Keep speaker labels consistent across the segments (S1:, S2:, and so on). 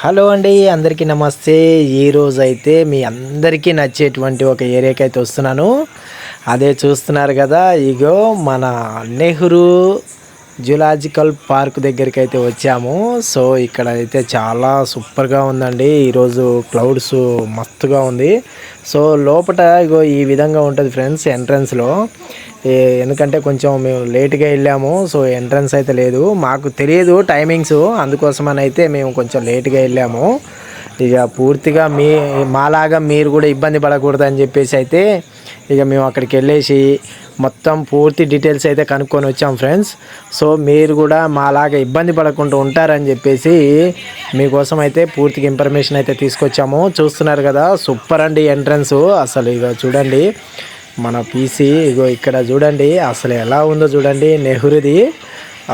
S1: Hello అండి అందరికీ నమస్తే. ఈరోజు అయితే మీ అందరికీ నచ్చేటువంటి ఒక ఏరియాకి అయితే వస్తున్నాను. అదే చూస్తున్నారు కదా ఇగో మన నెహ్రూ జులాజికల్ పార్క్ దగ్గరికి అయితే వచ్చాము. సో ఇక్కడ అయితే చాలా సూపర్గా ఉందండి. ఈరోజు క్లౌడ్స్ మస్తుగా ఉంది. సో లోపల ఇగో ఈ విధంగా ఉంటుంది ఫ్రెండ్స్ ఎంట్రన్స్లో. ఎందుకంటే కొంచెం మేము లేట్గా వెళ్ళాము. సో ఎంట్రన్స్ అయితే లేదు. మాకు తెలియదు టైమింగ్స్. అందుకోసమని అయితే మేము కొంచెం లేట్గా వెళ్ళాము. ఇక పూర్తిగా మీ మాలాగా మీరు కూడా ఇబ్బంది పడకూడదు అని చెప్పేసి అయితే ఇక మేము అక్కడికి వెళ్ళేసి మొత్తం పూర్తి డీటెయిల్స్ అయితే కనుక్కొని వచ్చాం ఫ్రెండ్స్ సో మీరు కూడా మాలాగా ఇబ్బంది పడకుండా ఉంటారని చెప్పేసి మీకోసం అయితే పూర్తిగా ఇన్ఫర్మేషన్ అయితే తీసుకొచ్చాము. చూస్తున్నారు కదా సూపర్ అండి ఎంట్రన్స్ అసలు ఇక చూడండి మన పీసీ ఇగో ఇక్కడ చూడండి అసలు ఎలా ఉందో చూడండి నెహ్రూది.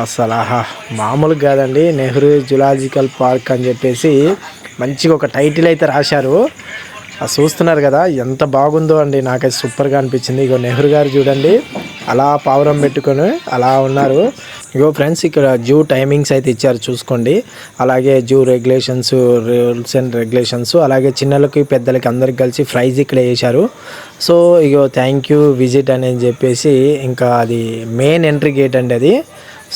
S1: అసలు ఆహా మామూలు కాదండి నెహ్రూ జులాజికల్ పార్క్ అని చెప్పేసి మంచిగా ఒక టైటిల్ అయితే రాశారు. చూస్తున్నారు కదా ఎంత బాగుందో అండి. నాకైతే సూపర్గా అనిపించింది. ఇగో నెహ్రూ గారు చూడండి. అలా పావురం పెట్టుకొని అలా ఉన్నారు. ఇగో ఫ్రెండ్స్ ఇక్కడ జూ టైమింగ్స్ అయితే ఇచ్చారు చూసుకోండి. అలాగే zoo regulations rules and regulations అలాగే చిన్నలకి పెద్దలకి అందరికి కలిసి ప్రైజ్ ఇక్కడ వేశారు. సో ఇగో థ్యాంక్ యూ విజిట్ అని చెప్పేసి ఇంకా అది మెయిన్ ఎంట్రీ గేట్ అండి అది.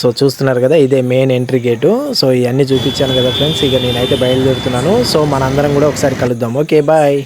S1: సో చూస్తున్నారు కదా ఇదే మెయిన్ ఎంట్రీ గేటు సో ఇవన్నీ చూపించాను కదా ఫ్రెండ్స్ ఇక నేనైతే బయలుదేరుతున్నాను. సో మనందరం కూడా ఒకసారి కలుద్దాం. Okay bye